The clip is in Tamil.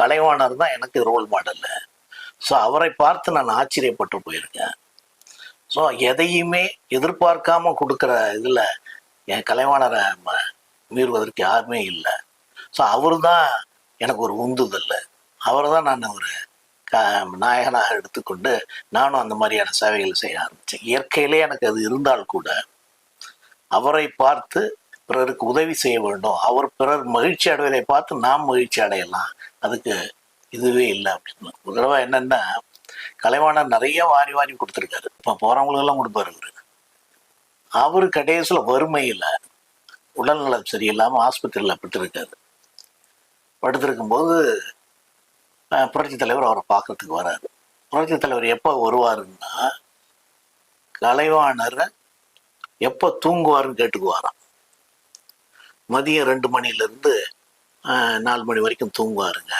கலைவாணர் தான் எனக்கு ரோல் மாடலு ஸோ அவரை பார்த்து நான் ஆச்சரியப்பட்டு போயிருக்கேன். ஸோ எதையுமே எதிர்பார்க்காம கொடுக்குற இதில் என் கலைவாணரை ம- மீறுவதற்கு யாருமே இல்லை. ஸோ அவர் தான் எனக்கு ஒரு உந்துதல். அவர் தான் நான் ஒரு க நாயகனாக எடுத்துக்கொண்டு நானும் அந்த மாதிரியான சேவைகள் செய்ய ஆரம்பித்தேன் இயற்கையிலே எனக்கு அது இருந்தால் கூட அவரை பார்த்து பிறருக்கு உதவி செய்ய வேண்டும். அவர் பிறர் மகிழ்ச்சி அடைவதை பார்த்து நாம் மகிழ்ச்சி அடையலாம். அதுக்கு இதுவே இல்லை அப்படின்னு. ஒரு தடவை என்னன்னா கலைவாணர் நிறைய வாரி வாரி கொடுத்துருக்காரு. இப்போ போகிறவங்களுக்கெல்லாம் கொடுப்பாரு அவரு. அவர் கடைசியில் வறுமையில் உடல்நலம் சரியில்லாமல் ஆஸ்பத்திரியில் பட்டுருக்காரு படுத்திருக்கும்போது புரட்சி தலைவர் அவரை பார்க்கறதுக்கு வராரு. புரட்சித் தலைவர் எப்போ வருவாருன்னா கலைவாணரை எப்போ தூங்குவாருன்னு கேட்டுக்குவாராம். மதியம் ரெண்டு மணிலேருந்து நாலு மணி வரைக்கும் தூங்குவாருங்க.